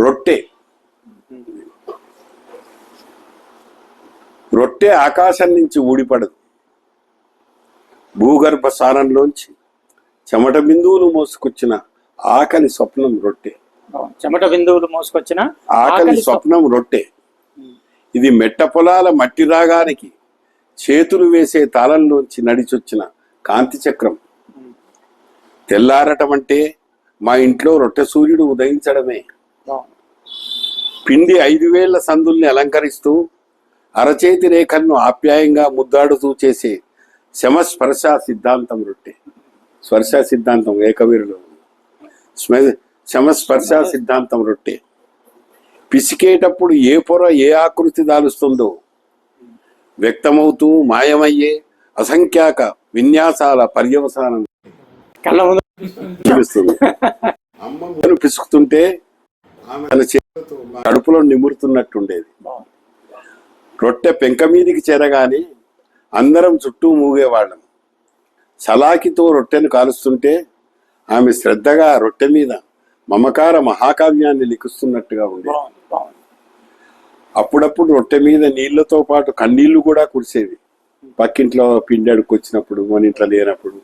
రొట్టె. రొట్టె ఆకాశం నుంచి ఊడిపడదు. భూగర్భ సారంలోంచి చెమట బిందువులు మోసుకొచ్చిన ఆకలి స్వప్నం రొట్టె. చెమట బిందువులు మోసుకొచ్చిన ఆకలి స్వప్నం. రొట్టె. ఇది మెట్ట పొలాల మట్టి రాగానికి చేతులు వేసే తాళంలోంచి నడిచొచ్చిన కాంతి చక్రం. తెల్లారటం అంటే మా ఇంట్లో రొట్టె సూర్యుడు ఉదయించడమే. పిండి ఐదు వేళ్ళ సందుల్ని అలంకరిస్తూ అరచేతి రేఖలను ఆప్యాయంగా ముద్దాడుతూ చేసే శమస్పర్శ సిద్ధాంతం రొట్టె. స్పర్శ సిద్ధాంతం ఏకవీరులో. శమస్పర్శ సిద్ధాంతం రొట్టె. పిసికేటప్పుడు ఏ పొర ఏ ఆకృతి దాలుస్తుందో వ్యక్తమవుతూ మాయమయ్యే అసంఖ్యాక విన్యాసాల పర్యవసానం కళ్ళ ముందు పిసుకుతుంటే ఆమె తన చేతులతో కడుపులో నిమురుతున్నట్టుండేది. రొట్టె పెంక మీదికి చేరగానే అందరం చుట్టూ మూగేవాళ్ళం. సలాకితో రొట్టెను కాలుస్తుంటే ఆమె శ్రద్ధగా రొట్టె మీద మమకార మహాకావ్యాన్ని లిఖిస్తున్నట్టుగా ఉంది అప్పుడప్పుడు రొట్టె మీద నీళ్ళతో పాటు కన్నీళ్ళు కూడా కురిసేవి. పక్కింట్లో పిండి అడుక్కొచ్చినప్పుడు మన ఇంట్లో లేనప్పుడు.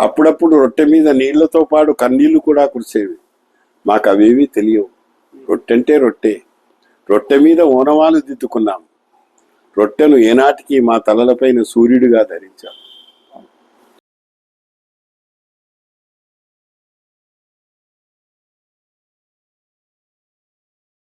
అప్పుడప్పుడు రొట్టె మీద నీళ్ళతో పాటు కన్నీళ్ళు కూడా కురిసేవి. మాకు అవేవి తెలియవు. రొట్టెంటే రొట్టె. రొట్టె మీద ఓనవాలు దిద్దుకున్నాం. రొట్టెను ఏనాటికి మా తలలపైన సూర్యుడిగా ధరించాం.